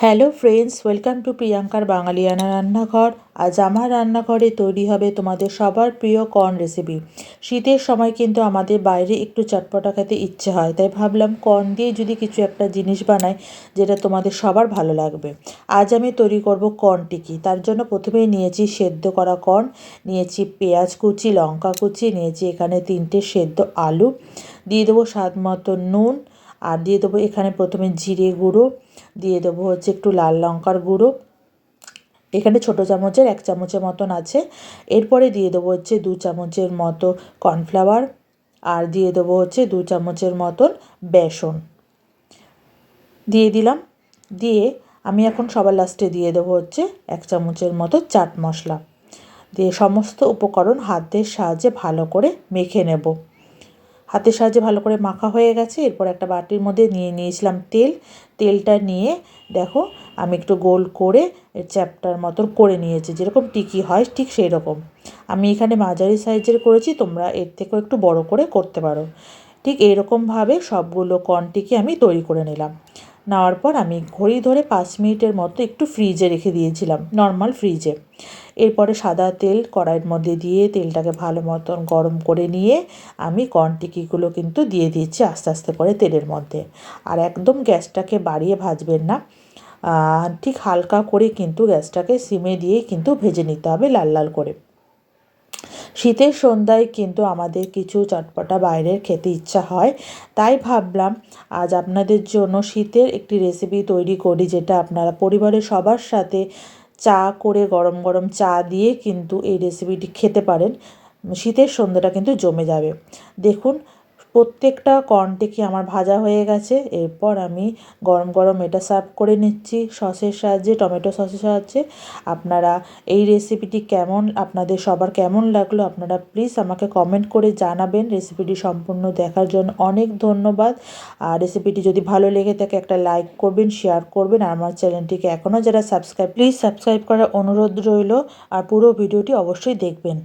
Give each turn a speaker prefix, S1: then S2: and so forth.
S1: Hello friends welcome to প্রিয়াঙ্কার বাঙালিয়ানা রান্নাঘর আজ আমার রান্নাঘরে তৈরি হবে তোমাদের সবার প্রিয় কর্ন রেসিপি শীতের সময় কিন্তু আমাদের বাইরে একটু চটপটা খেতে ইচ্ছে হয়, তাই ভাবলাম কর্ন দিয়ে যদি কিছু একটা জিনিস বানাই যেটা তোমাদের সবার ভালো লাগবে। আজ আমি তৈরি করব কর্ন টিকি, তার জন্য প্রথমেই নিয়েছি সেদ্ধ করা কর্ন নিয়েছি পেঁয়াজ কুচি, লঙ্কা কুচি, নিয়েছি এখানে তিনটে সেদ্ধ আলু, দিয়ে দেবো স্বাদ মতো নুন আর দিয়ে দেবো এখানে প্রথমে জিরে গুঁড়ো, দিয়ে দেবো হচ্ছে একটু লাল লঙ্কার গুঁড়ো। এখানে ছোটো চামচের এক চামচের মতন আছে। এরপরে দিয়ে দেবো হচ্ছে দু চামচের মতো কর্নফ্লাওয়ার আর দিয়ে দেবো হচ্ছে দু চামচের মতন বেসন। দিয়ে দিলাম। দিয়ে আমি এখন সবার লাস্টে দিয়ে দেবো হচ্ছে এক চামচের মতো চাট মশলা। দিয়ে সমস্ত উপকরণ হাতের সাহায্যে ভালো করে মেখে নেব। হাতের সাহায্যে ভালো করে মাখা হয়ে গেছে। এরপর একটা বাটির মধ্যে নিয়ে নিয়েছিলাম তেল। তেলটা নিয়ে দেখো, আমি একটু গোল করে চ্যাপটার মতন করে নিয়েছি। যেরকম টিকি হয়, ঠিক সেই রকম আমি এখানে মাঝারি সাইজের করেছি, তোমরা এর থেকেও একটু বড় করে করতে পারো। ঠিক এরকমভাবে সবগুলো কর্নটিকে আমি তৈরি করে নিলাম। নেওয়ার পর আমি ঘড়ি ধরে পাঁচ মিনিটের মতো একটু ফ্রিজে রেখে দিয়েছিলাম, নর্মাল ফ্রিজে। এরপরে সাদা তেল কড়াইয়ের মধ্যে দিয়ে তেলটাকে ভালো মতন গরম করে নিয়ে আমি কর্ন টিকিগুলো কিন্তু দিয়ে দিচ্ছি আস্তে আস্তে করে তেলের মধ্যে। আর একদম গ্যাসটাকে বাড়িয়ে ভাজবেন না। ঠিক হালকা করে কিন্তু গ্যাসটাকে সিমে দিয়ে কিন্তু ভেজে নিতে হবে লাল লাল করে। শীতের সন্ধ্যায় কিন্তু আমাদের কিছু চটপটা বাইরের খেতে ইচ্ছা হয়, তাই ভাবলাম আজ আপনাদের জন্য শীতের একটি রেসিপি তৈরি করি, যেটা আপনারা পরিবারের সবার সাথে চা করে গরম গরম চা দিয়ে কিন্তু এই রেসিপিটি খেতে পারেন। শীতের সন্ধ্যাটা কিন্তু জমে যাবে। দেখুন প্রত্যেকটা কর্নটিকে আমার ভাজা হয়ে গেছে। এরপর আমি গরম গরম এটা সার্ভ করে নিচ্ছি। সসের সাহায্যে, টমেটো সসের সাহায্যে। আপনারা এই রেসিপিটি কেমন, আপনাদের সবার কেমন লাগল আপনারা প্লিজ আমাকে কমেন্ট করে জানাবেন। রেসিপিটি সম্পূর্ণ দেখার জন্য অনেক ধন্যবাদ। আর রেসিপিটি যদি ভালো লেগে থাকে একটা লাইক করবেন শেয়ার করবেন। আর আমার চ্যানেলটিকে এখনও যারা সাবস্ক্রাইব প্লিজ সাবস্ক্রাইব করার অনুরোধ রইল। আর পুরো ভিডিওটি অবশ্যই দেখবেন।